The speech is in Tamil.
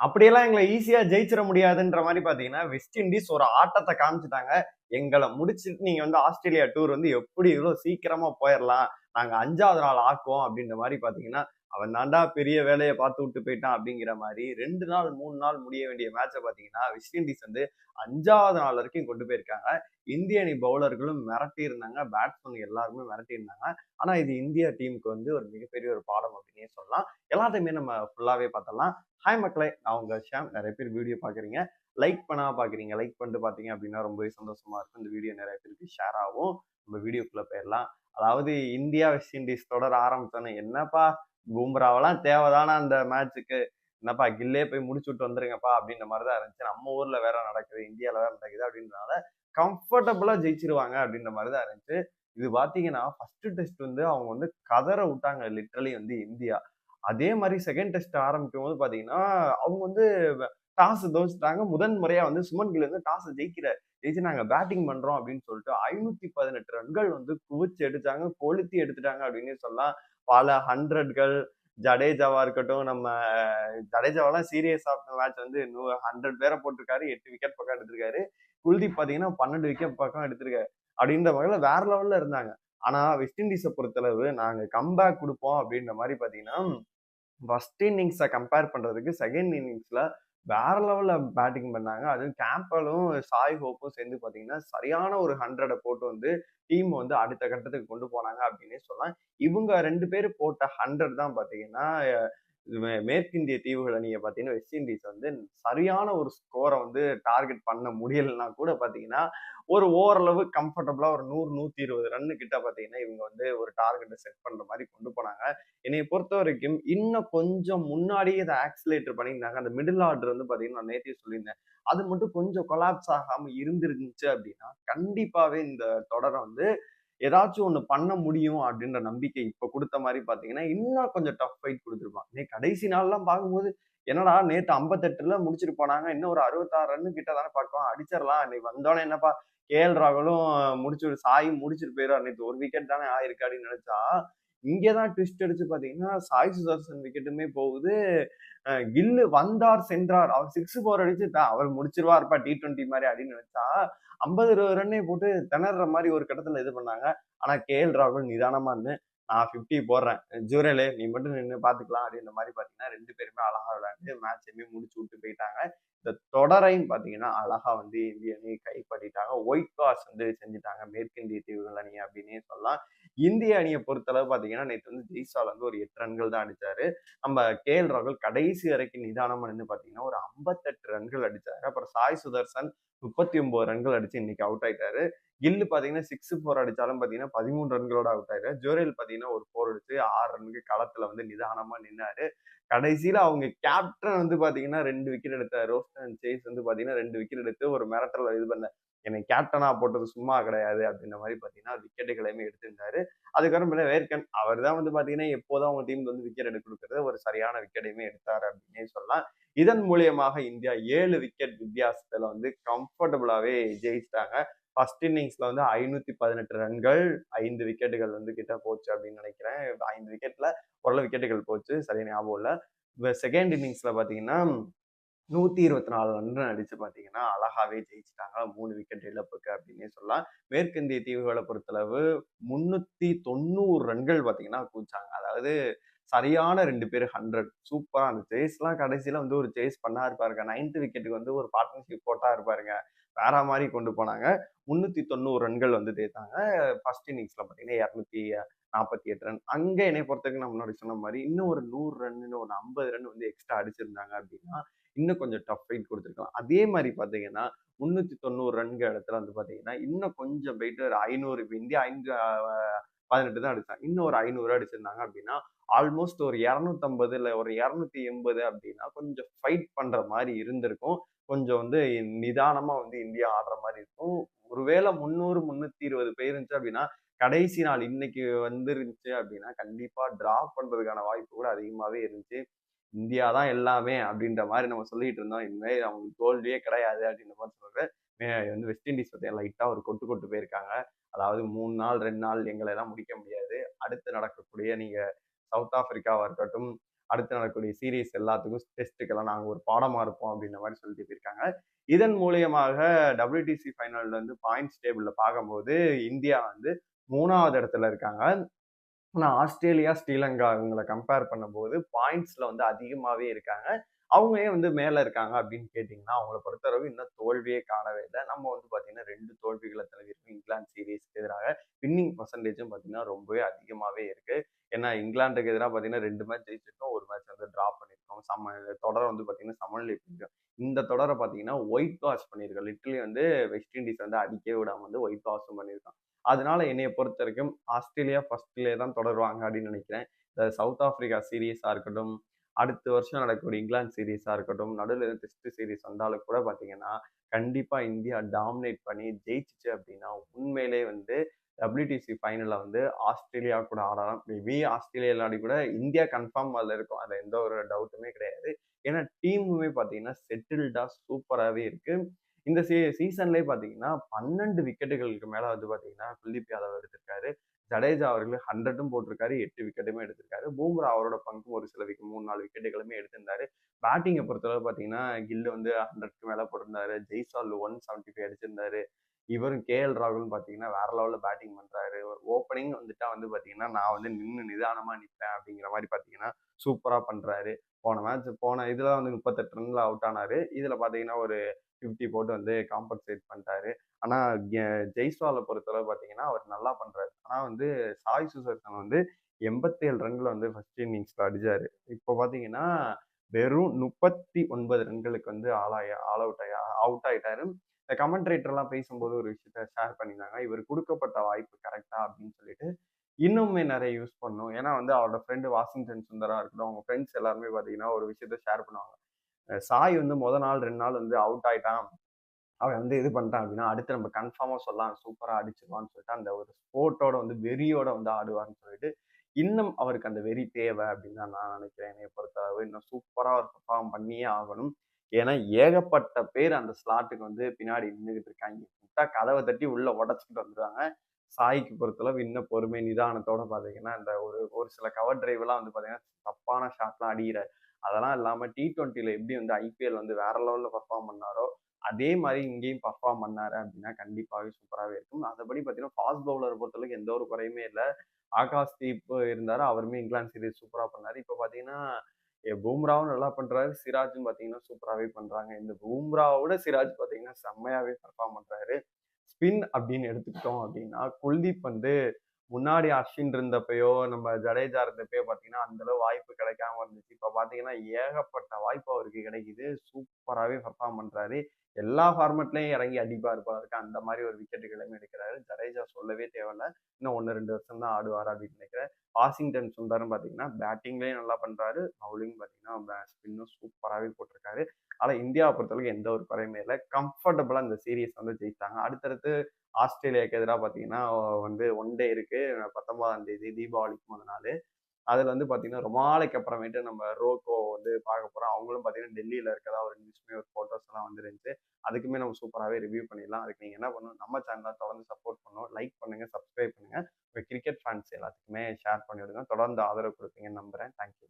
அப்படியெல்லாம் எங்களை ஈஸியா ஜெயிச்சிட முடியாதுன்ற மாதிரி பாத்தீங்கன்னா வெஸ்ட் இண்டீஸ் ஒரு ஆட்டத்தை காமிச்சிட்டாங்க. எங்களை முடிச்சிட்டு நீங்க வந்து ஆஸ்திரேலியா டூர் வந்து எப்படி இவ்வளவு சீக்கிரமா போயிடலாம் நாங்க அஞ்சாவது நாள் ஆக்குவோம் அப்படின்ற மாதிரி பாத்தீங்கன்னா அவன் தாண்டா பெரிய வேலையை பார்த்து விட்டு போயிட்டான் அப்படிங்கிற மாதிரி ரெண்டு நாள் மூணு நாள் முடிய வேண்டிய மேட்சை பார்த்தீங்கன்னா வெஸ்ட் இண்டீஸ் வந்து அஞ்சாவது நாள் வரைக்கும் கொண்டு போயிருக்காங்க. இந்திய அணி பவுலர்களும் மிரட்டி இருந்தாங்க. பேட்ஸ்மேன் எல்லாருமே மிரட்டி இருந்தாங்க. இது இந்தியா டீமுக்கு வந்து ஒரு மிகப்பெரிய ஒரு பாடம் அப்படின்னே சொல்லலாம். எல்லாத்தையுமே நம்ம ஃபுல்லாகவே பார்த்தலாம் ஹாய் மக்களை நான் உங்கள் ஷாம். நிறைய பேர் வீடியோ பார்க்குறீங்க. லைக் பண்ணா பார்க்குறீங்க. லைக் பண்ணிட்டு பார்த்தீங்க அப்படின்னா ரொம்பவே சந்தோஷமாக இருக்கும். இந்த வீடியோ நிறைய பேருக்கு ஷேர் ஆகும். நம்ம வீடியோக்குள்ளே போயிடலாம். அதாவது இந்தியா வெஸ்ட் இண்டீஸ் தொடர ஆரம்பித்தோன்னே என்னப்பா பூம்ராவெல்லாம் தேவைதானா அந்த மேட்ச்சுக்கு என்னப்பா கில்லே போய் முடிச்சு விட்டு வந்துருங்கப்பா அப்படின்ற மாதிரி தான் இருந்துச்சு. நம்ம ஊர்ல வேற நடக்குது இந்தியாவில் வேற நடக்குது அப்படின்றனால கம்ஃபர்டபுளா ஜெயிச்சிருவாங்க அப்படின்ற மாதிரி தான் இருந்துச்சு. இது பார்த்தீங்கன்னா ஃபர்ஸ்ட் டெஸ்ட் வந்து அவங்க வந்து கதற விட்டாங்க லிட்ரலி வந்து இந்தியா. அதே மாதிரி செகண்ட் டெஸ்ட் ஆரம்பிக்கும் போது பார்த்தீங்கன்னா அவங்க வந்து டாஸ் தோச்சிட்டாங்க முதன் முறையா வந்து சுமன் கில் வந்து டாஸ் ஜெயிக்கிற ஜெயிச்சு நாங்க பேட்டிங் பண்றோம் அப்படின்னு சொல்லிட்டு ஐநூத்தி பதினெட்டு ரன்கள் வந்து குவிச்சு எடுத்தாங்க கொளுத்தி எடுத்துட்டாங்க அப்படின்னு சொல்லலாம். பல ஹண்ட்ரட்கள் ஜடேஜாவா இருக்கட்டும் நம்ம ஜடேஜாவெல்லாம் சீரியஸ் ஆஃப் மேட்ச் வந்து ஹண்ட்ரட் பேரை போட்டிருக்காரு எட்டு விக்கெட் பக்கம் எடுத்திருக்காரு. குல்தீப் பாத்தீங்கன்னா பன்னெண்டு விக்கெட் பக்கம் எடுத்திருக்காரு. அப்படின்ற வகையில வேற லெவல்ல இருந்தாங்க. ஆனா வெஸ்ட் இண்டீஸை பொறுத்தளவு நாங்க கம்பேக் கொடுப்போம் அப்படின்ற மாதிரி பாத்தீங்கன்னா ஃபர்ஸ்ட் இன்னிங்ஸை கம்பேர் பண்றதுக்கு செகண்ட் இன்னிங்ஸ்ல வேற லெவல்ல பேட்டிங் பண்ணாங்க. அதுவும் கேம்பலும் சாய் ஹோப்பும் சேர்ந்து பாத்தீங்கன்னா சரியான ஒரு ஹண்ட்ரடை போட்டு வந்து டீம் வந்து அடுத்த கட்டத்துக்கு கொண்டு போனாங்க அப்படின்னே சொல்லலாம். இவங்க ரெண்டு பேர் போட்ட ஹண்ட்ரட் தான் பாத்தீங்கன்னா மேற்கிந்திய தீவுகள் அணியை பார்த்தீங்கன்னா வெஸ்ட் இண்டீஸ் வந்து சரியான ஒரு ஸ்கோரை வந்து டார்கெட் பண்ண முடியலன்னா கூட பார்த்தீங்கன்னா ஒரு ஓரளவு கம்ஃபர்டபுளாக ஒரு நூறு நூற்றி இருபது ரன்னு கிட்ட பார்த்தீங்கன்னா இவங்க வந்து ஒரு டார்கெட்டை செட் பண்ணுற மாதிரி கொண்டு போனாங்க. என்னை பொறுத்த வரைக்கும் இன்னும் கொஞ்சம் முன்னாடியே இதை ஆக்சிலேட்டர் பண்ணியிருந்தாங்க அந்த மிடில் ஆர்டர் வந்து பார்த்தீங்கன்னா நான் நேற்றே சொல்லியிருந்தேன். அது மட்டும் கொஞ்சம் கொலாப்ஸ் ஆகாமல் இருந்துருந்துச்சு அப்படின்னா கண்டிப்பாகவே இந்த தொடரை வந்து ஏதாச்சும் ஒன்று பண்ண முடியும் அப்படின்ற நம்பிக்கை இப்போ கொடுத்த மாதிரி பார்த்தீங்கன்னா இன்னும் கொஞ்சம் டஃப் ஃபைட் கொடுத்துருப்பான். நீ கடைசி நாள்லாம் பார்க்கும்போது என்னடா நேற்று ஐம்பத்தெட்டுல முடிச்சிட்டு போனாங்க இன்னும் ஒரு அறுபத்தாறு ரன்னு கிட்ட தானே பார்க்கலாம் அடிச்சிடலாம். இன்னைக்கு வந்தோடனே என்னப்பா கேஎல் ராகுலும் முடிச்சு சாயும் முடிச்சுட்டு போயிடுவார். நேற்று ஒரு விக்கெட் தானே ஆயிருக்கு அப்படின்னு நினைச்சா இங்கே தான் ட்விஸ்ட் அடிச்சு பார்த்தீங்கன்னா சாய் சுதர்சன் விக்கெட்டுமே போகுது. கில்லு வந்தார் சென்றார். அவர் சிக்ஸ் ஃபோர் அடிச்சு அவர் முடிச்சிருவார்ப்பா டி ட்வெண்ட்டி மாதிரி அப்படின்னு நினைச்சா ஐம்பது இருபது ரன்னே போட்டு திணற மாதிரி ஒரு கட்டத்துல இது பண்ணாங்க. ஆனா கே எல் ராகுல் நிதானமா இருந்து நான் ஃபிஃப்டி போடுறேன். ஜூரலே நீ மட்டும் நின்று பாத்துக்கலாம் அப்படின்ற மாதிரி பாத்தீங்கன்னா ரெண்டு பேருமே அழகா விளையாண்டு மேட்சையுமே முடிச்சு விட்டு போயிட்டாங்க. இந்த தொடரையும் பாத்தீங்கன்னா அழகா வந்து இந்திய அணி கைப்பற்றிட்டாங்க. ஒயிட் காஸ் வந்து செஞ்சுட்டாங்க. மேற்கிந்திய தீவுகள் அணி அப்படின்னே சொல்லலாம். இந்திய அணியை பொறுத்தளவு பார்த்தீங்கன்னா நேற்று வந்து ஜெய்சால் வந்து ஒரு எட்டு ரன்கள் தான் அடிச்சாரு. நம்ம கே எல் ராகுல் கடைசி வரைக்கும் நிதானமாக நின்று பார்த்தீங்கன்னா ஒரு ஐம்பத்தெட்டு ரன்கள் அடித்தார் அப்புறம் சாய் சுதர்சன் முப்பத்தி ஒன்பது ரன்கள் அடிச்சு இன்னைக்கு அவுட் ஆயிட்டாரு. கில்லு பாத்தீங்கன்னா சிக்ஸ் ஃபோர் அடிச்சாலும் பாத்தீங்கன்னா பதிமூணு ரன்களோட அவுட் ஆயிரு ஜோரேல் பாத்தீங்கன்னா ஒரு ஃபோர் அடிச்சு ஆறு ரன்னுக்கு களத்துல வந்து நிதானமா நின்னாரு. கடைசியில் அவங்க கேப்டன் வந்து பார்த்தீங்கன்னா ரெண்டு விக்கெட் எடுத்த ரோஸ்டன் சேஸ் வந்து பார்த்தீங்கன்னா ரெண்டு விக்கெட் எடுத்து ஒரு மிரட்டல் இது பண்ண என்னை கேப்டனாக போட்டது சும்மா கிடையாது அப்படின்ற மாதிரி பார்த்தீங்கன்னா விக்கெட்டுகளையுமே எடுத்திருந்தாரு. அதுக்கப்புறம் வேர்கன் அவர் தான் வந்து பார்த்தீங்கன்னா எப்போதும் அவங்க டீம் வந்து விக்கெட் எடுக்க கொடுக்கறது ஒரு சரியான விக்கெட்டையுமே எடுத்தார் அப்படின்னே சொல்லலாம். இதன் மூலியமாக இந்தியா ஏழு விக்கெட் வித்தியாசத்தில் வந்து கம்ஃபர்டபுளாகவே ஜெயிச்சிட்டாங்க. ஃபர்ஸ்ட் இன்னிங்ஸ்ல வந்து ஐநூத்தி பதினெட்டு ரன்கள் ஐந்து விக்கெட்டுகள் வந்து கிட்ட போச்சு அப்படின்னு நினைக்கிறேன். ஐந்து விக்கெட்ல ஓரளவு விக்கெட்டுகள் போச்சு. சரியா ஞாபகம் இல்லை. செகண்ட் இன்னிங்ஸ்ல பாத்தீங்கன்னா நூத்தி இருபத்தி நாலு ரன் அடிச்சு பாத்தீங்கன்னா அழகாவே ஜெயிச்சிட்டாங்க. மூணு விக்கெட் இழப்புக்கு அப்படின்னே சொல்லலாம். மேற்கிந்திய தீவுகளை பொறுத்தளவு முன்னூத்தி தொண்ணூறு ரன்கள் பாத்தீங்கன்னா கூச்சாங்க அதாவது சரியான ரெண்டு பேர் ஹண்ட்ரட் சூப்பராக அந்த சேஸ்லாம் கடைசியில் வந்து ஒரு சேஸ் பண்ணா இருப்பாருங்க. நைன்த் விக்கெட்டுக்கு வந்து ஒரு பார்ட்னர்ஷிப் போட்டா இருப்பாருங்க. பேரா மாதிரி கொண்டு போனாங்க. முன்னூத்தி தொண்ணூறு ரன்கள் வந்து தேத்தாங்க ஃபர்ஸ்ட் இன்னிங்ஸ்ல பாத்தீங்கன்னா இரநூத்தி நாற்பத்தி எட்டு ரன். அங்க என்னை பொறுத்தவரைக்கும் நான் முன்னாடி சொன்ன மாதிரி இன்னும் ஒரு நூறு ரன்னு ஒரு ஐம்பது ரன் வந்து எக்ஸ்ட்ரா அடிச்சிருந்தாங்க அப்படின்னா இன்னும் கொஞ்சம் டஃப் ஃபைட் கொடுத்துருக்கலாம். அதே மாதிரி பாத்தீங்கன்னா முன்னூத்தி தொண்ணூறு ரன்கள் இடத்துல வந்து பாத்தீங்கன்னா இன்னும் கொஞ்சம் போயிட்டு ஒரு ஐநூறு விந்தி ஐந்து பதினெட்டு தான் அடிச்சாங்க. இன்னும் ஒரு ஐநூறு அடிச்சிருந்தாங்க அப்படின்னா ஆல்மோஸ்ட் ஒரு இரநூத்தம்பது இல்லை ஒரு இரநூத்தி எண்பது அப்படின்னா கொஞ்சம் ஃபைட் பண்ற மாதிரி இருந்திருக்கும். கொஞ்சம் வந்து நிதானமாக வந்து இந்தியா ஆடுற மாதிரி இருக்கும். ஒருவேளை முந்நூறு முந்நூற்றி இருபது பேர் இருந்துச்சு அப்படின்னா கடைசி நாள் இன்னைக்கு வந்துருந்துச்சு அப்படின்னா கண்டிப்பாக ட்ரா பண்ணுறதுக்கான வாய்ப்பு கூட அதிகமாகவே இருந்துச்சு. இந்தியா தான் எல்லாமே அப்படின்ற மாதிரி நம்ம சொல்லிட்டு இருந்தோம். இனிமேல் அவங்களுக்கு தோல்வியே கிடையாது அப்படின்ற மாதிரி சொல்கிறேன் வந்து வெஸ்ட் இண்டீஸ் பற்றி லைட்டாக ஒரு கொட்டு கொட்டு போயிருக்காங்க. அதாவது மூணு நாள் ரெண்டு நாள் எங்களை எல்லாம் முடிக்க முடியாது. அடுத்து நடக்கக்கூடிய நீங்கள் சவுத் ஆப்பிரிக்காவாக இருக்கட்டும் அடுத்து நடக்கக்கூடிய சீரீஸ் எல்லாத்துக்கும் டெஸ்ட்டுக்கெல்லாம் நாங்கள் ஒரு பாடமாக இருப்போம் அப்படின்ற மாதிரி சொல்லிட்டு போயிருக்காங்க. இதன் மூலியமாக டபிள்யூடிசி ஃபைனல் வந்து பாயிண்ட்ஸ் டேபிளில் பார்க்கும்போது இந்தியா வந்து மூணாவது இடத்துல இருக்காங்க. ஆனால் ஆஸ்திரேலியா ஸ்ரீலங்கா இவங்களை கம்பேர் பண்ணும்போது பாயிண்ட்ஸில் வந்து அதிகமாகவே இருக்காங்க. அவங்க ஏன் வந்து மேலே இருக்காங்க அப்படின்னு கேட்டிங்கன்னா அவங்கள பொறுத்தளவு இன்னும் தோல்வியே காணவே இல்லை. நம்ம வந்து பார்த்தீங்கன்னா ரெண்டு தோல்விகளை தழுவிருக்கோம். இங்கிலாந்து சீரீஸ்க்கு எதிராக வின்னிங் பர்சன்டேஜும் பார்த்தீங்கன்னா ரொம்பவே அதிகமாகவே இருக்குது ஏன்னா இங்கிலாந்துக்கு எதிராக பார்த்தீங்கன்னா ரெண்டு மேட்ச் ஜெயிச்சிருக்கோம். ஒரு மேட்ச் வந்து ட்ரா பண்ணியிருக்கோம் சம தொடரை வந்து பார்த்தீங்கன்னா சமநிலை பண்ணியிருக்கோம் இந்த தொடரை பார்த்தீங்கன்னா ஒயிட் வாஷ் பண்ணியிருக்கோம். லிட்டலி வந்து வெஸ்ட் இண்டீஸ் வந்து அடிக்கவே விடாமல் வந்து ஒயிட் வாஷும் பண்ணியிருக்கோம். அதனால என்னைய பொறுத்த வரைக்கும் ஆஸ்திரேலியா ஃபர்ஸ்ட்லேயே தான் தொடருவாங்க அப்படின்னு நினைக்கிறேன். இந்த சவுத் ஆஃப்ரிக்கா சீரீஸாக இருக்கட்டும் அடுத்த வருஷம் நடக்கக்கூடிய இங்கிலாந்து சீரீஸாக இருக்கட்டும் நடுவில் எதுவும் டெஸ்ட் சீரீஸ் வந்தாலும் கூட பார்த்தீங்கன்னா கண்டிப்பாக இந்தியா டாமினேட் பண்ணி ஜெயிச்சிச்சு அப்படின்னா உண்மையிலே வந்து டபிள்யூடிசி ஃபைனலில் வந்து ஆஸ்திரேலியா கூட ஆடலாம். மேபி ஆஸ்திரேலியா விளையாடி கூட இந்தியா கன்ஃபார்ம் அதில் இருக்கும். அதில் எந்த ஒரு டவுட்டுமே கிடையாது. ஏன்னா டீமுமே பார்த்தீங்கன்னா செட்டில்டாக சூப்பராகவே இருக்குது இந்த சீ சீசன்லேயே பார்த்தீங்கன்னா பன்னெண்டு விக்கெட்டுகளுக்கு மேலே வந்து பார்த்தீங்கன்னா குல்தீப் யாதவ் எடுத்திருக்காரு. ஜடேஜா அவர்கள் ஹண்ட்ரடும் போட்டிருக்காரு எட்டு விக்கெட்டுமே எடுத்திருக்காரு. பூம்ரா அவரோட பங்கும் ஒரு சில விக்கெட் மூணு நாலு விக்கெட்டுகளுமே எடுத்திருந்தாரு. பேட்டிங்கை பொறுத்தளவு பார்த்தீங்கன்னா கில்லு வந்து ஹண்ட்ரட்க்கு மேலே போட்டிருந்தாரு. ஜெய்சால் ஒன் செவன்ட்டி ஃபைவ் அடிச்சிருந்தாரு. இவரும் கேஎல் ராகுல்னு பார்த்தீங்கன்னா வேற லெவலில் பேட்டிங் பண்ணுறாரு ஓப்பனிங் வந்துட்டா வந்து பார்த்தீங்கன்னா நான் வந்து நின்று நிதானமாக நிற்பேன் அப்படிங்கிற மாதிரி பார்த்தீங்கன்னா சூப்பராக பண்ணுறாரு போன மேட்ச் போன இதில் வந்து முப்பத்தெட்டு ரன்ல அவுட் ஆனாரு. இதில் பார்த்தீங்கன்னா ஒரு ஃபிஃப்டி போட்டு வந்து காம்பன்சேட் பண்ணிட்டாரு. ஆனால் ஜெய்ஸ்வாலை பொறுத்தளவு பார்த்தீங்கன்னா அவர் நல்லா பண்ணுறாரு ஆனால் வந்து சாய் சுசர்சன் வந்து எண்பத்தேழு ரன்களை வந்து ஃபர்ஸ்ட் இன்னிங்ஸில் அடிச்சாரு. இப்போ பார்த்தீங்கன்னா வெறும் முப்பத்தி ஒன்பது ரன்களுக்கு வந்து ஆளாய ஆல் அவுட் ஆகி அவுட் ஆகிட்டாரு இந்த கமெண்ட்ரேட்டர்லாம் பேசும்போது ஒரு விஷயத்த ஷேர் பண்ணியிருந்தாங்க. இவர் கொடுக்கப்பட்ட வாய்ப்பு கரெக்டா அப்படின்னு சொல்லிட்டு இன்னுமே நிறைய யூஸ் பண்ணும். ஏன்னா வந்து அவரோட ஃப்ரெண்டு வாஷிங்டன் சுந்தரா இருக்கட்டும் அவங்க ஃப்ரெண்ட்ஸ் எல்லாருமே பார்த்தீங்கன்னா ஒரு விஷயத்த ஷேர் பண்ணுவாங்க. சாய் வந்து முத நாள் ரெண்டு நாள் வந்து அவுட் ஆயிட்டான். அவன் வந்து இது பண்ணிட்டான் அப்படின்னா அடுத்து நம்ம கன்ஃபார்மாக சொல்லலாம். சூப்பராக அடிச்சிருவான்னு சொல்லிட்டு அந்த ஒரு ஸ்போர்ட்டோட வந்து வெறியோட வந்து ஆடுவான்னு சொல்லிட்டு இன்னும் அவருக்கு அந்த வெறி தேவை அப்படின்னு தான் நான் நினைக்கிறேன். என்னை பொறுத்தளவு இன்னும் சூப்பராக ஒரு பர்ஃபார்ம் பண்ணியே ஆகணும். ஏன்னா ஏகப்பட்ட பேர் அந்த ஸ்லாட்டுக்கு வந்து பின்னாடி நின்றுகிட்டு இருக்காங்க. விட்டா கதவை தட்டி உள்ள உடச்சிக்கிட்டு வந்துடுவாங்க சாய்க்கு பொறுத்தளவு இன்னும் பொறுமை நிதானத்தோட பார்த்தீங்கன்னா இந்த ஒரு ஒரு சில கவர் டிரைவ்லாம் வந்து பார்த்தீங்கன்னா தப்பான ஷாட்லாம் அடிக்கிறார் அதெல்லாம் இல்லாமல் டி ட்வெண்ட்டியில் எப்படி வந்து ஐபிஎல் வந்து வேற லெவலில் பர்ஃபார்ம் பண்ணாரோ அதே மாதிரி இங்கேயும் பர்ஃபார்ம் பண்ணாரு அப்படின்னா கண்டிப்பாகவே சூப்பராகவே இருக்கும். அதபடி பார்த்தீங்கன்னா ஃபாஸ்ட் பவுலர் பொறுத்தளவுக்கு எந்த ஒரு குறையுமே இல்லை. ஆகாஷ் தீப் இருந்தார் அவருமே இங்கிலாந்து சீரீஸ் சூப்பராக பண்ணார். இப்போ பார்த்தீங்கன்னா பூம்ராவும் நல்லா பண்றாரு. சிராஜும் பார்த்தீங்கன்னா சூப்பராகவே பண்றாங்க. இந்த பூம்ராவோட சிராஜ் பார்த்தீங்கன்னா செம்மையாவே பர்ஃபார்ம் பண்றாரு. ஸ்பின் அப்படின்னு எடுத்துக்கிட்டோம் அப்படின்னா குல்தீப் வந்து முன்னாடி அஸ்வின் இருந்தப்பயோ நம்ம ஜடேஜா இருந்தப்பயோ பார்த்தீங்கன்னா அந்த அளவு வாய்ப்பு கிடைக்காம இருந்துச்சு. இப்போ பார்த்தீங்கன்னா ஏகப்பட்ட வாய்ப்பு அவருக்கு கிடைக்குது. சூப்பராகவே பர்ஃபார்ம் பண்றாரு. எல்லா ஃபார்மெட்லையும் இறங்கி அடிப்பா இருப்பாருக்கு அந்த மாதிரி ஒரு விக்கெட்டுகளையும் எடுக்கிறாரு. ஜடேஜா சொல்லவே தேவையில்ல. இன்னும் ஒன்று ரெண்டு வருஷம் தான் ஆடுவார் அப்படின்னு நினைக்கிறேன். வாஷிங்டன் சுந்தரம் பார்த்தீங்கன்னா பேட்டிங்லேயும் நல்லா பண்ணுறாரு பவுலிங் பார்த்தீங்கன்னா ஸ்பின்னும் சூப்பராகவே போட்டிருக்காரு. ஆனால் இந்தியாவை பொறுத்தளவுக்கு எந்த ஒரு குறையுமே இல்லை. கம்ஃபர்டபுளாக இந்த சீரீஸ் வந்து ஜெயித்தாங்க அடுத்தடுத்து ஆஸ்திரேலியாவுக்கு எதிராக பார்த்தீங்கன்னா வந்து ஒன் டே இருக்குது பத்தொன்பதாம் தேதி தீபாவளிக்கு முதல் நாள். அதில் வந்து பார்த்தீங்கன்னா ரொம்ப நாளைக்கு அப்புறமேட்டு நம்ம ரோக்கோ வந்து பார்க்க போகிறோம் அவங்களும் பார்த்தீங்கன்னா டெல்லியில் இருக்கதா ஒரு நியூஸ்மே ஒரு ஃபோட்டோஸ் எல்லாம் வந்துருந்துச்சு. அதுக்குமே நம்ம சூப்பராகவே ரிவ்யூ பண்ணிடலாம். அதுக்கு நீங்கள் என்ன பண்ணணும் நம்ம சேனலை தொடர்ந்து சப்போர்ட் பண்ணணும். லைக் பண்ணுங்கள் சப்ஸ்கிரைப் பண்ணுங்கள் உங்கள் கிரிக்கெட் ஃபேன்ஸ் எல்லாத்துக்குமே ஷேர் பண்ணிவிடுங்க தொடர்ந்து ஆதரவு கொடுப்பீங்கன்னு நம்புகிறேன் தேங்க்யூ